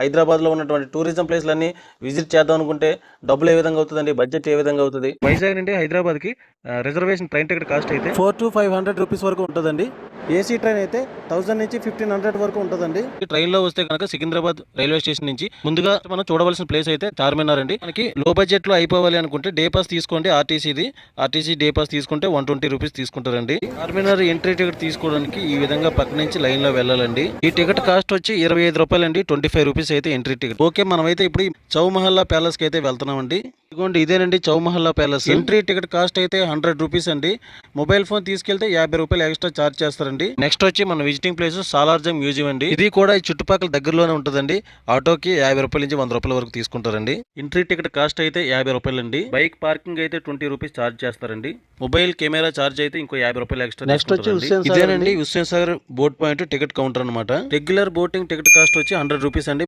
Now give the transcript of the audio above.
హైదరాబాద్లో ఉన్నటువంటి tourism ప్లేస్లన్నీ visit చేద్దాం అనుకుంటే డబ్బులు ఏ విధంగా అవుతుందండి? బడ్జెట్ ఏ విధంగా అవుతుంది? వైజాగ్ నుండి హైదరాబాద్కి రిజర్వేషన్ ట్రైన్ టికెట్ కాస్ట్ అయితే four two five hundred rupees వరకు ఉంటుందండి. ఏసీ ట్రైన్ అయితే థౌసండ్ నుంచి ఫిఫ్టీన్ హండ్రెడ్ వరకు ఉంటుందండి. ట్రైన్లో వస్తే కనుక సికింద్రాబాద్ రైల్వే స్టేషన్ నుంచి ముందుగా మనం చూడవలసిన ప్లేస్ అయితే చార్మినార్ అండి. మనకి లో బడ్జెట్లో అయిపోవాలి అనుకుంటే డే పాస్ తీసుకోండి ఆర్టీసీది. ఆర్టీసీ డే పాస్ తీసుకుంటే వన్ ట్వంటీ రూపీస్ తీసుకుంటారండి. చార్మినార్ ఎంట్రీ టికెట్ తీసుకోవడానికి ఈ విధంగా పక్క నుంచి లైన్లో వెళ్ళాలండి. ఈ టికెట్ కాస్ట్ వచ్చి ఇరవై ఐదు రూపాయలు అండి ట్వంటీ ఫైవ్ రూపీస్ అయితే ఎంట్రీ టికెట్. ఓకే మనమైతే ఇప్పుడు ఈ చౌమహల్లా ప్యాలెస్కి అయితే వెళ్తున్నామండి. ఇదిగోండి ఇదేనండి Chowmahalla palace. Entry ticket cost అయితే హండ్రెడ్ రూపీస్ అండి. మొబైల్ ఫోన్ తీసుకెళ్తే యాభై రూపాయలు ఎక్స్ట్రా చార్జ్ చేస్తారండి. నెక్స్ట్ వచ్చి మన విజిటింగ్ ప్లేస్ సాలార్జంగ్ మ్యూజియం అండి. ఇది కూడా ఈ చుట్టుపక్కల దగ్గరలోనే ఉంటుందండి. ఆటోకి యాభై రూపాయల నుంచి వంద రూపాయల వరకు తీసుకుంటారండి. ఎంట్రీ టికెట్ కాస్ట్ అయితే యాభై రూపాయలు అండి బైక్ పార్కింగ్ అయితే ట్వంటీ రూపీస్ చార్జ్ చేస్తారండి. మొబైల్ కెమెరా చార్జ్ అయితే ఇంకో యాభై రూపాయలు ఎక్స్ట్రా Next వచ్చి ఇదేనండి Hussain Sagar boat point ticket counter అనమాట రెగ్యులర్ బోటింగ్ టికెట్ కాస్ట్ వచ్చి హండ్రెడ్ రూపీస్ అండి.